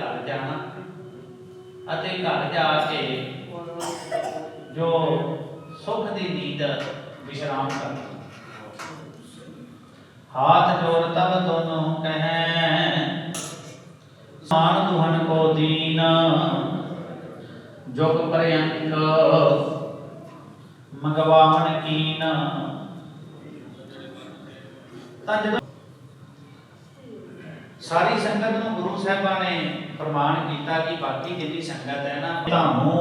ਘਰ ਜਾਣਾ ਅਤੇ ਘਰ ਜਾ ਕੇ ਜੋ ਸੁਖ ਦੀ ਨੀਂਦ ਵਿਸ਼ਰਾਮ ਕਰਨਾ। ਹਾਥ ਜੋੜ ਤਬ ਦੋਨੋਂ ਕਹੈ ਸਾਨ ਦੁਹਨ ਕੋ ਦੀਨ, ਜੁਗ ਪਰਯੰਕ ਮੰਗਵਾਹਣ ਕੀਨ। ਤਾਂ ਜਦੋਂ ਸਾਰੀ ਸੰਗਤ ਨੂੰ ਗੁਰੂ ਸਾਹਿਬਾਂ ਨੇ ਫਰਮਾਨ ਕੀਤਾ ਕਿ ਬਾਕੀ ਜਿੰਨੀ ਸੰਗਤ ਹੈ ਨਾ, ਧਾਮੂ।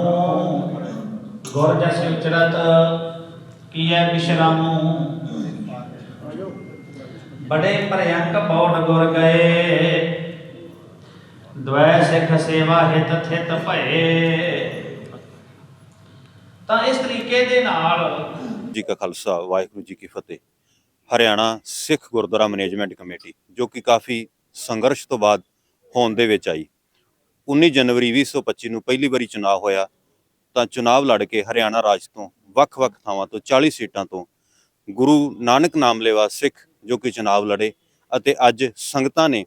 ਗੁਰ ਜਸ ਉਚਰਤ ਕੀਐ ਵਿਸ਼ਰਾਮੂ ਬੜੇ ਭਰਯੰਕ ਬੌੜ ਗੁਰ ਗਏ। ਦ્વੈ ਸਿੱਖ ਸੇਵਾ ਹਿਤ ਥਿਤ ਭਏ। ਤਾਂ ਇਸ ਤਰੀਕੇ ਦੇ ਨਾਲ ਜੀ ਕਾ ਖਾਲਸਾ, ਵਾਹਿਗੁਰੂ ਜੀ ਕੀ ਫਤਿਹ। ਹਰਿਆਣਾ ਸਿੱਖ ਗੁਰਦੁਆਰਾ ਮੈਨੇਜਮੈਂਟ ਕਮੇਟੀ, ਜੋ ਕਿ ਕਾਫੀ ਸੰਘਰਸ਼ ਤੋਂ ਬਾਅਦ ਹੋਂਦ ਦੇ ਵਿੱਚ ਆਈ। 19 ਜਨਵਰੀ 2025 ਨੂੰ ਪਹਿਲੀ ਵਾਰੀ ਚੁਣਾਵ ਹੋਇਆ ਤਾਂ ਚੁਣਾਵ ਲੜ ਕੇ ਹਰਿਆਣਾ ਰਾਜ ਤੋਂ ਵੱਖ-ਵੱਖ ਥਾਵਾਂ ਤੋਂ 40 ਸੀਟਾਂ ਤੋਂ ਗੁਰੂ ਨਾਨਕ ਨਾਮ ਲੈਵਾ ਸਿੱਖ ਜੋ ਕਿ ਚੁਣਾਵ ਲੜੇ ਅਤੇ ਅੱਜ ਸੰਗਤਾਂ ਨੇ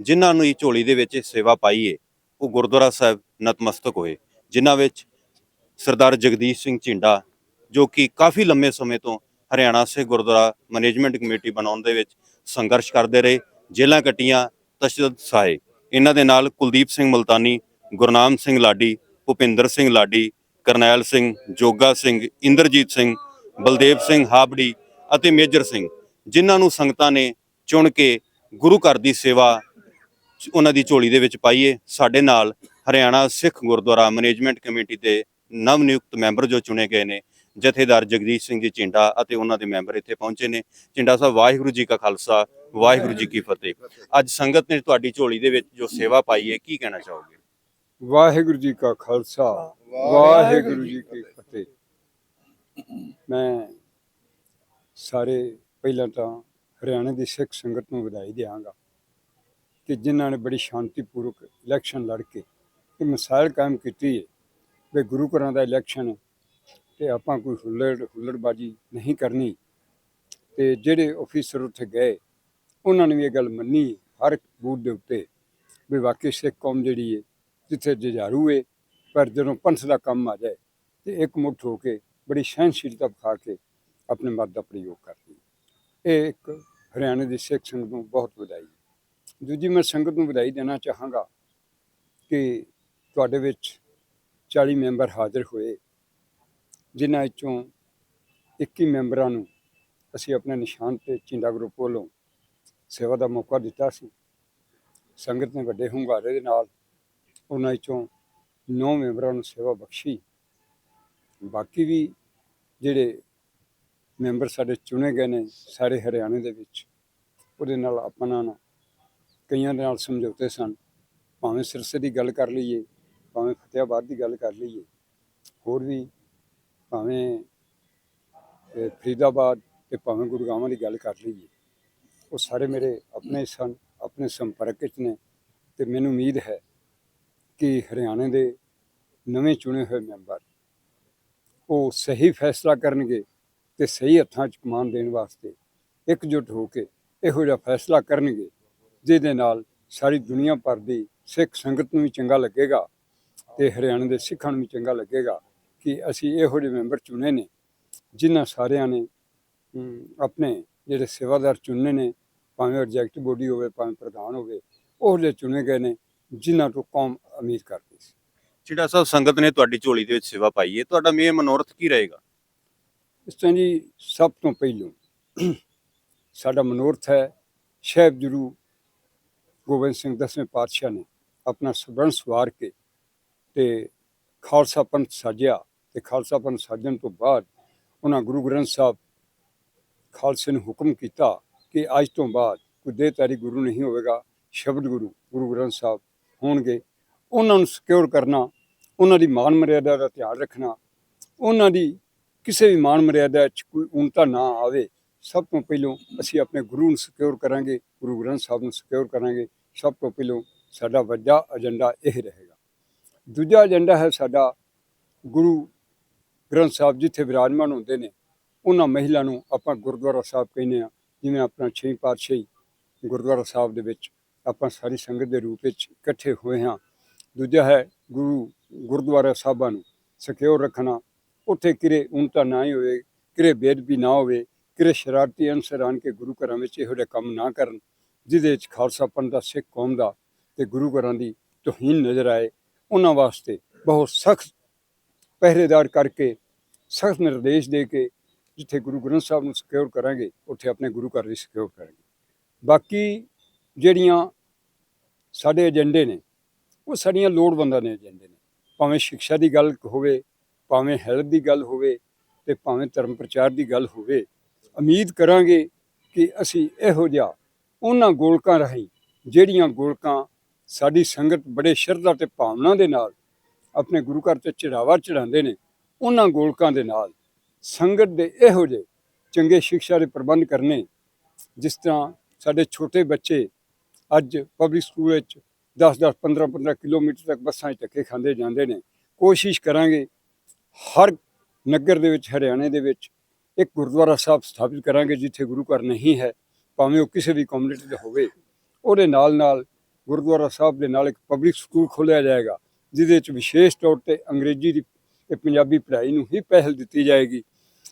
ਜਿਨ੍ਹਾਂ ਨੂੰ ਇਹ ਝੋਲੀ ਦੇ ਵਿੱਚ ਸੇਵਾ ਪਾਈ ਏ, ਉਹ ਗੁਰਦੁਆਰਾ ਸਾਹਿਬ ਨਤਮਸਤਕ ਹੋਏ, ਜਿਨ੍ਹਾਂ ਵਿੱਚ ਸਰਦਾਰ ਜਗਦੀਸ਼ ਸਿੰਘ ਝਿੰਡਾ ਜੋ ਕਿ ਕਾਫੀ ਲੰਮੇ ਸਮੇਂ ਤੋਂ ਹਰਿਆਣਾ ਸਿੱਖ ਗੁਰਦੁਆਰਾ ਮੈਨੇਜਮੈਂਟ ਕਮੇਟੀ ਬਣਾਉਣ ਦੇ ਵਿੱਚ ਸੰਘਰਸ਼ ਕਰਦੇ ਰਹੇ ਜੇਲ੍ਹਾਂ ਕੱਟੀਆਂ, ਤਸ਼ੱਦਦ ਸਾਏ। ਇਹਨਾਂ ਦੇ ਨਾਲ ਕੁਲਦੀਪ ਸਿੰਘ ਮਲਤਾਨੀ, ਗੁਰਨਾਮ ਸਿੰਘ ਲਾਡੀ, ਭੁਪਿੰਦਰ ਸਿੰਘ ਲਾਡੀ, ਕਰਨੈਲ ਸਿੰਘ, ਜੋਗਾ ਸਿੰਘ, ਇੰਦਰਜੀਤ ਸਿੰਘ, ਬਲਦੇਵ ਸਿੰਘ ਹਾਬੜੀ ਅਤੇ ਮੇਜਰ ਸਿੰਘ, ਜਿਨ੍ਹਾਂ ਨੂੰ ਸੰਗਤਾਂ ਨੇ ਚੁਣ ਕੇ ਗੁਰੂ ਘਰ ਦੀ ਸੇਵਾ ਉਹਨਾਂ ਦੀ ਝੋਲੀ ਦੇ ਵਿੱਚ ਪਾਈਏ ਸਾਡੇ ਨਾਲ ਹਰਿਆਣਾ ਸਿੱਖ ਗੁਰਦੁਆਰਾ ਮੈਨੇਜਮੈਂਟ ਕਮੇਟੀ ਦੇ ਨਵ ਨਿਯੁਕਤ ਮੈਂਬਰ ਜੋ ਚੁਣੇ ਗਏ ਨੇ ਜਥੇਦਾਰ ਜਗਦੀਸ਼ ਸਿੰਘ ਜੀ ਝਿੰਡਾ ਅਤੇ ਉਹਨਾਂ ਦੇ ਮੈਂਬਰ ਇੱਥੇ ਪਹੁੰਚੇ ਨੇ। ਝਿੰਡਾ ਸਾਹਿਬ, ਵਾਹਿਗੁਰੂ ਜੀ ਕਾ ਖਾਲਸਾ, ਵਾਹਿਗੁਰੂ ਜੀ ਕੀ ਫਤਿਹ। ਅੱਜ ਸੰਗਤ ਨੇ ਤੁਹਾਡੀ ਝੋਲੀ ਦੇ ਵਿੱਚ ਜੋ ਸੇਵਾ ਪਾਈ ਹੈ, ਕੀ ਕਹਿਣਾ ਚਾਹੋਗੇ? ਵਾਹਿਗੁਰੂ ਜੀ ਕਾ ਖਾਲਸਾ, ਵਾਹਿਗੁਰੂ ਜੀ ਕੀ ਫਤਿਹ। ਮੈਂ ਸਾਰੇ, ਪਹਿਲਾਂ ਤਾਂ ਹਰਿਆਣਾ ਦੀ ਸਿੱਖ ਸੰਗਤ ਨੂੰ ਵਧਾਈ ਦਿਆਂਗਾ ਕਿ ਜਿਨ੍ਹਾਂ ਨੇ ਬੜੀ ਸ਼ਾਂਤੀਪੂਰਵਕ ਇਲੈਕਸ਼ਨ ਲੜ ਕੇ ਇਹ ਮਿਸਾਲ ਕਾਇਮ ਕੀਤੀ ਹੈ ਵੀ ਗੁਰੂ ਘਰਾਂ ਦਾ ਇਲੈਕਸ਼ਨ ਹੈ ਆਪਾਂ ਕੋਈ ਹੁੱਲੜ ਹੁੱਲੜਬਾਜੀ ਨਹੀਂ ਕਰਨੀ ਤੇ ਜਿਹੜੇ ਆਫੀਸਰ ਉੱਥੇ ਗਏ, ਉਹਨਾਂ ਨੇ ਵੀ ਇਹ ਗੱਲ ਮੰਨੀ ਹਰ ਬੂਥ ਦੇ ਉੱਤੇ ਵੀ ਵਾਕਈ ਸਿੱਖ ਕੌਮ ਜਿਹੜੀ ਹੈ ਜਿੱਥੇ ਜੁਝਾਰੂ ਹੈ ਪਰ ਜਦੋਂ ਪੰਥ ਦਾ ਕੰਮ ਆ ਜਾਏ ਤੇ ਇੱਕ ਮੁੱਠ ਹੋ ਕੇ ਬੜੀ ਸਹਿਨਸ਼ੀਲਤਾ ਵਿਖਾ ਕੇ ਆਪਣੇ ਮਤ ਦਾ ਪ੍ਰਯੋਗ ਕਰਦੀ ਇਹ ਇੱਕ ਹਰਿਆਣੇ ਦੀ ਸਿੱਖ ਸੰਗਤ ਨੂੰ ਬਹੁਤ ਵਧਾਈ ਹੈ। ਦੂਜੀ ਮੈਂ ਸੰਗਤ ਨੂੰ ਵਧਾਈ ਦੇਣਾ ਚਾਹਾਂਗਾ ਕਿ ਤੁਹਾਡੇ ਵਿੱਚ 40 ਮੈਂਬਰ ਹਾਜ਼ਰ ਹੋਏ ਜਿਨ੍ਹਾਂ ਵਿੱਚੋਂ 21 ਮੈਂਬਰਾਂ ਨੂੰ ਅਸੀਂ ਆਪਣੇ ਨਿਸ਼ਾਨ ਤੇ ਚਿੰਦਾ ਗਰੁੱਪ ਵੱਲੋਂ ਸੇਵਾ ਦਾ ਮੌਕਾ ਦਿੱਤਾ ਸੀ। ਸੰਗਤ ਨੇ ਵੱਡੇ ਹੁੰਗਾਰੇ ਦੇ ਨਾਲ ਉਹਨਾਂ ਵਿੱਚੋਂ 9 ਮੈਂਬਰਾਂ ਨੂੰ ਸੇਵਾ ਬਖਸ਼ੀ। ਬਾਕੀ ਵੀ ਜਿਹੜੇ ਮੈਂਬਰ ਸਾਡੇ ਚੁਣੇ ਗਏ ਨੇ ਸਾਰੇ ਹਰਿਆਣੇ ਦੇ ਵਿੱਚ, ਉਹਦੇ ਨਾਲ ਆਪਣਾ ਕਈਆਂ ਦੇ ਨਾਲ ਸਮਝੌਤੇ ਸਨ। ਭਾਵੇਂ ਸਿਰਸੇ ਦੀ ਗੱਲ ਕਰ ਲਈਏ, ਭਾਵੇਂ ਫਤਿਆਬਾਦ ਦੀ ਗੱਲ ਕਰ ਲਈਏ, ਹੋਰ ਵੀ ਭਾਵੇਂ ਫਰੀਦਾਬਾਦ ਤੇ ਭਾਵੇਂ ਗੁਰਗਾਵਾਂ ਦੀ ਗੱਲ ਕਰ ਲਈਏ, ਉਹ ਸਾਰੇ ਮੇਰੇ ਆਪਣੇ ਸਨ, ਆਪਣੇ ਸੰਪਰਕ ਵਿੱਚ ਨੇ ਤੇ ਮੈਨੂੰ ਉਮੀਦ ਹੈ ਕਿ ਹਰਿਆਣੇ ਦੇ ਨਵੇਂ ਚੁਣੇ ਹੋਏ ਮੈਂਬਰ ਉਹ ਸਹੀ ਫੈਸਲਾ ਕਰਨਗੇ ਤੇ ਸਹੀ ਹੱਥਾਂ 'ਚ ਕਮਾਨ ਦੇਣ ਵਾਸਤੇ ਇਕਜੁੱਟ ਹੋ ਕੇ ਇਹੋ ਜਿਹਾ ਫੈਸਲਾ ਕਰਨਗੇ, ਜਿਹਦੇ ਨਾਲ ਸਾਰੀ ਦੁਨੀਆ ਭਰ ਦੀ ਸਿੱਖ ਸੰਗਤ ਨੂੰ ਵੀ ਚੰਗਾ ਲੱਗੇਗਾ ਤੇ ਹਰਿਆਣੇ ਦੇ ਸਿੱਖਾਂ ਨੂੰ ਵੀ ਚੰਗਾ ਲੱਗੇਗਾ। ਕਿ ਅਸੀਂ ਇਹੋ ਜਿਹੇ ਮੈਂਬਰ ਚੁਣੇ ਨੇ ਜਿਨ੍ਹਾਂ ਸਾਰਿਆਂ ਨੇ ਆਪਣੇ ਜਿਹੜੇ ਸੇਵਾਦਾਰ ਚੁਣੇ ਨੇ ਭਾਵੇਂ ਐਗਜ਼ੈਕਟਿਵ ਬੋਡੀ ਹੋਵੇ ਭਾਵੇਂ ਪ੍ਰਧਾਨ ਹੋਵੇ ਉਹ ਜਿਹੇ ਚੁਣੇ ਗਏ ਨੇ ਜਿਨ੍ਹਾਂ ਤੋਂ ਕੌਮ ਅਮੀਰ ਕਰਦੀ ਸੀ। ਜਿਹੜਾ ਸਾਹਿਬ ਸੰਗਤ ਨੇ ਤੁਹਾਡੀ ਝੋਲੀ ਦੇ ਵਿੱਚ ਸੇਵਾ ਪਾਈ ਹੈ ਤੁਹਾਡਾ ਮੇਨ ਮਨੋਰਥ ਕੀ ਰਹੇਗਾ? ਇਸ ਤਰ੍ਹਾਂ ਜੀ ਸਭ ਤੋਂ ਪਹਿਲੋਂ ਸਾਡਾ ਮਨੋਰਥ ਹੈ ਸ਼ਹਿਬ ਗੁਰੂ ਗੋਬਿੰਦ ਸਿੰਘ ਦਸਵੇਂ ਪਾਤਸ਼ਾਹ ਨੇ ਆਪਣਾ ਸਬਰਨ ਸਵਾਰ ਕੇ ਤੇ ਖਾਲਸਾ ਪੰਥ ਸਾਜਿਆ ਤੇ ਖਾਲਸਾ ਪੰਥ ਸਾਜਣ ਤੋਂ ਬਾਅਦ ਉਹਨਾਂ ਗੁਰੂ ਗ੍ਰੰਥ ਸਾਹਿਬ ਖਾਲਸੇ ਨੂੰ ਹੁਕਮ ਕੀਤਾ ਕਿ ਅੱਜ ਤੋਂ ਬਾਅਦ ਕੋਈ ਦੇਹਧਾਰੀ ਗੁਰੂ ਨਹੀਂ ਹੋਵੇਗਾ, ਸ਼ਬਦ ਗੁਰੂ ਗੁਰੂ ਗ੍ਰੰਥ ਸਾਹਿਬ ਹੋਣਗੇ। ਉਹਨਾਂ ਨੂੰ ਸਿਕਿਉਰ ਕਰਨਾ, ਉਹਨਾਂ ਦੀ ਮਾਨ ਮਰਿਆਦਾ ਦਾ ਧਿਆਨ ਰੱਖਣਾ, ਉਹਨਾਂ ਦੀ ਕਿਸੇ ਵੀ ਮਾਨ ਮਰਿਆਦਾ 'ਚ ਕੋਈ ਉਨਤਾ ਨਾ ਆਵੇ, ਸਭ ਤੋਂ ਪਹਿਲਾਂ ਅਸੀਂ ਆਪਣੇ ਗੁਰੂ ਨੂੰ ਸਿਕਿਉਰ ਕਰਾਂਗੇ, ਗੁਰੂ ਗ੍ਰੰਥ ਸਾਹਿਬ ਨੂੰ ਸਿਕਿਉਰ ਕਰਾਂਗੇ। ਸਭ ਤੋਂ ਪਹਿਲਾਂ ਸਾਡਾ ਵੱਡਾ ਏਜੰਡਾ ਇਹ ਰਹੇਗਾ। ਦੂਜਾ ਏਜੰਡਾ ਹੈ ਸਾਡਾ ਗੁਰੂ ਗ੍ਰੰਥ ਸਾਹਿਬ ਜਿੱਥੇ ਵਿਰਾਜਮਾਨ ਹੁੰਦੇ ਨੇ, ਉਹਨਾਂ ਮਹਿਲਾ ਨੂੰ ਆਪਾਂ ਗੁਰਦੁਆਰਾ ਸਾਹਿਬ ਕਹਿੰਦੇ ਆ ਜਿਵੇਂ ਆਪਣਾ ਛੇ ਪਾਤਸ਼ਾਹੀ ਗੁਰਦੁਆਰਾ ਸਾਹਿਬ ਦੇ ਵਿੱਚ ਆਪਾਂ ਸਾਰੀ ਸੰਗਤ ਦੇ ਰੂਪ ਵਿੱਚ ਇਕੱਠੇ ਹੋਏ ਹਾਂ। ਦੂਜਾ ਹੈ ਗੁਰੂ ਗੁਰਦੁਆਰਾ ਸਾਹਿਬਾਂ ਨੂੰ ਸਿਕਿਉਰ ਰੱਖਣਾ। ਉੱਥੇ ਕਿਰੇ ਉਨਤਾ ਨਾ ਹੀ ਹੋਵੇ, ਕਿਰੇ ਬੇਦਬੀ ਨਾ ਹੋਵੇ, ਕਿਰੇ ਸ਼ਰਾਰਤੀ ਅਨਸਰ ਆਣ ਕੇ ਗੁਰੂ ਘਰਾਂ ਵਿੱਚ ਇਹੋ ਜਿਹੇ ਕੰਮ ਨਾ ਕਰਨ, ਜਿਹਦੇ ਵਿੱਚ ਖਾਲਸਾ ਪੰਥ ਦਾ, ਸਿੱਖ ਕੌਮ ਦਾ ਤੇ ਗੁਰੂ ਘਰਾਂ ਦੀ ਤੋਹੀਨ ਨਜ਼ਰ ਆਏ। ਉਹਨਾਂ ਵਾਸਤੇ ਬਹੁਤ ਸਖਤ ਪਹਿਰੇਦਾਰ ਕਰਕੇ ਸਖਤ ਨਿਰਦੇਸ਼ ਦੇ ਕੇ ਜਿੱਥੇ ਗੁਰੂ ਗ੍ਰੰਥ ਸਾਹਿਬ ਨੂੰ ਸਿਕਿਉਰ ਕਰਾਂਗੇ, ਉੱਥੇ ਆਪਣੇ ਗੁਰੂ ਘਰ ਦੀ ਸਿਕਿਉਰ ਕਰਾਂਗੇ। ਬਾਕੀ ਜਿਹੜੀਆਂ ਸਾਡੇ ਏਜੰਡੇ ਨੇ, ਉਹ ਸਾਡੀਆਂ ਲੋੜਵੰਦਾਂ ਦੇ ਏਜੰਡੇ ਨੇ। ਭਾਵੇਂ ਸਿੱਖਿਆ ਦੀ ਗੱਲ ਹੋਵੇ, ਭਾਵੇਂ ਹੈਲਥ ਦੀ ਗੱਲ ਹੋਵੇ ਤੇ ਭਾਵੇਂ ਧਰਮ ਪ੍ਰਚਾਰ ਦੀ ਗੱਲ ਹੋਵੇ, ਉਮੀਦ ਕਰਾਂਗੇ ਕਿ ਅਸੀਂ ਇਹੋ ਜਿਹਾ ਉਹਨਾਂ ਗੋਲਕਾਂ ਰਾਹੀਂ, ਜਿਹੜੀਆਂ ਗੋਲਕਾਂ ਸਾਡੀ ਸੰਗਤ ਬੜੇ ਸ਼ਰਧਾ ਤੇ ਭਾਵਨਾ ਦੇ ਨਾਲ ਆਪਣੇ ਗੁਰੂ ਘਰ ਤੇ ਚੜਾਵਾ ਚੜਾਉਂਦੇ ਨੇ, ਉਹਨਾਂ ਗੋਲਕਾਂ ਦੇ ਨਾਲ। ਸੰਗਤ ਦੇ ਇਹੋ ਜਿਹੇ ਚੰਗੇ ਸਿੱਖਿਆ ਦੇ ਪ੍ਰਬੰਧ ਕਰਨੇ, ਜਿਸ ਤਰ੍ਹਾਂ ਸਾਡੇ ਛੋਟੇ ਬੱਚੇ ਅੱਜ ਪਬਲਿਕ ਸਕੂਲ ਵਿੱਚ 10 10 15 15 ਕਿਲੋਮੀਟਰ ਤੱਕ ਬੱਸਾਂ 'ਚ ਧੱਕੇ ਖਾਂਦੇ ਜਾਂਦੇ ਨੇ। ਕੋਸ਼ਿਸ਼ ਕਰਾਂਗੇ ਹਰ ਨਗਰ ਦੇ ਵਿੱਚ, ਹਰਿਆਣੇ ਦੇ ਵਿੱਚ ਇੱਕ ਗੁਰਦੁਆਰਾ ਸਾਹਿਬ ਸਥਾਪਿਤ ਕਰਾਂਗੇ, ਜਿੱਥੇ ਗੁਰੂ ਘਰ ਨਹੀਂ ਹੈ, ਭਾਵੇਂ ਉਹ ਕਿਸੇ ਵੀ ਕਮਿਊਨਿਟੀ ਦਾ ਹੋਵੇ। ਉਹਦੇ ਨਾਲ ਨਾਲ ਗੁਰਦੁਆਰਾ ਸਾਹਿਬ ਦੇ ਨਾਲ ਇੱਕ ਪਬਲਿਕ ਸਕੂਲ ਖੋਲ੍ਹਿਆ ਜਾਏਗਾ। ਜਿਹਦੇ ਵਿੱਚ ਵਿਸ਼ੇਸ਼ ਤੌਰ ਤੇ ਅੰਗਰੇਜ਼ੀ ਦੀ ਤੇ ਪੰਜਾਬੀ ਪੜ੍ਹਾਈ ਨੂੰ ਹੀ ਪਹਿਲ ਦਿੱਤੀ ਜਾਏਗੀ।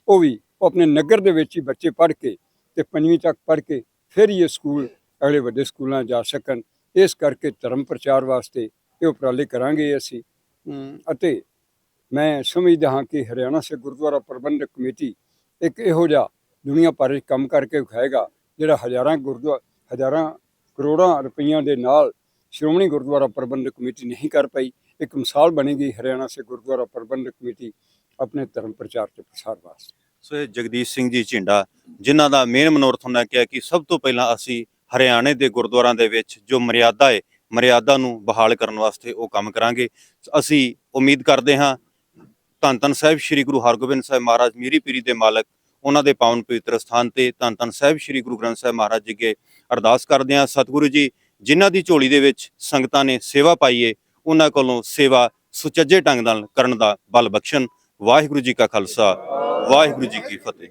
ਉਹ ਵੀ ਉਹ ਆਪਣੇ ਨਗਰ ਦੇ ਵਿੱਚ ਹੀ ਬੱਚੇ ਪੜ੍ਹ ਕੇ ਤੇ ਪੰਜਵੀਂ ਤੱਕ ਪੜ੍ਹ ਕੇ ਫਿਰ ਹੀ ਇਹ ਸਕੂਲ, ਅਗਲੇ ਵੱਡੇ ਸਕੂਲਾਂ ਜਾ ਸਕਣ। ਇਸ ਕਰਕੇ ਧਰਮ ਪ੍ਰਚਾਰ ਵਾਸਤੇ ਇਹ ਉਪਰਾਲੇ ਕਰਾਂਗੇ ਅਸੀਂ। ਅਤੇ ਮੈਂ ਸਮਝਦਾ ਹਾਂ ਕਿ ਹਰਿਆਣਾ ਸੇ ਗੁਰਦੁਆਰਾ ਪ੍ਰਬੰਧਕ ਕਮੇਟੀ ਇੱਕ ਇਹੋ ਜਿਹਾ ਦੁਨੀਆ ਭਰ ਵਿੱਚ ਕੰਮ ਕਰਕੇ ਵਿਖਾਏਗਾ, ਜਿਹੜਾ ਹਜ਼ਾਰਾਂ ਗੁਰਦੁਆਰਾ ਹਜ਼ਾਰਾਂ ਕਰੋੜਾਂ ਰੁਪਈਆਂ ਦੇ ਨਾਲ ਸ਼੍ਰੋਮਣੀ ਗੁਰਦੁਆਰਾ ਪ੍ਰਬੰਧਕ ਕਮੇਟੀ ਨਹੀਂ ਕਰ ਪਾਈ। ਇੱਕ ਮਿਸਾਲ ਬਣੇਗੀ ਹਰਿਆਣਾ ਸੇ ਗੁਰਦੁਆਰਾ ਪ੍ਰਬੰਧਕ ਕਮੇਟੀ ਆਪਣੇ ਧਰਮ ਪ੍ਰਚਾਰ ਤੇ ਪ੍ਰਸਾਰ ਵਾਸਤੇ। ਸੋ ਇਹ ਜਗਦੀਸ਼ ਸਿੰਘ ਜੀ ਝਿੰਡਾ, ਜਿਨ੍ਹਾਂ ਦਾ ਮੇਨ ਮਨੋਰਥ ਉਹਨਾਂ ਕਿਹਾ ਕਿ ਸਭ ਤੋਂ ਪਹਿਲਾਂ ਅਸੀਂ ਹਰਿਆਣੇ ਦੇ ਗੁਰਦੁਆਰਾਂ ਦੇ ਵਿੱਚ ਜੋ ਮਰਿਆਦਾ ਹੈ ਮਰਿਆਦਾ ਨੂੰ ਬਹਾਲ ਕਰਨ ਵਾਸਤੇ ਉਹ ਕੰਮ ਕਰਾਂਗੇ। ਅਸੀਂ ਉਮੀਦ ਕਰਦੇ ਹਾਂ, ਧੰਨ ਧੰਨ ਸਾਹਿਬ ਸ੍ਰੀ ਗੁਰੂ ਹਰਗੋਬਿੰਦ ਸਾਹਿਬ ਮਹਾਰਾਜ ਮੀਰੀ ਪੀਰੀ ਦੇ ਮਾਲਕ ਉਹਨਾਂ ਦੇ ਪਾਵਨ ਪਵਿੱਤਰ ਸਥਾਨ ਤੇ ਧੰਨ ਧੰਨ ਸਾਹਿਬ ਸ੍ਰੀ ਗੁਰੂ ਗ੍ਰੰਥ ਸਾਹਿਬ ਮਹਾਰਾਜ ਜੀ ਅੱਗੇ ਅਰਦਾਸ ਕਰਦੇ ਹਾਂ। ਸਤਿਗੁਰੂ ਜੀ, ਜਿਨ੍ਹਾਂ ਦੀ ਝੋਲੀ ਦੇ ਵਿੱਚ ਸੰਗਤਾਂ ਨੇ ਸੇਵਾ ਪਾਈਏ ਉਹਨਾਂ ਕੋਲੋਂ ਸੇਵਾ ਸੁਚੱਜੇ ਢੰਗ ਨਾਲ ਕਰਨ ਦਾ ਬਲ ਬਖਸ਼ਣ। ਵਾਹਿਗੁਰੂ ਜੀ ਕਾ ਖਾਲਸਾ, ਵਾਹਿਗੁਰੂ ਜੀ ਕੀ ਫਤਿਹ।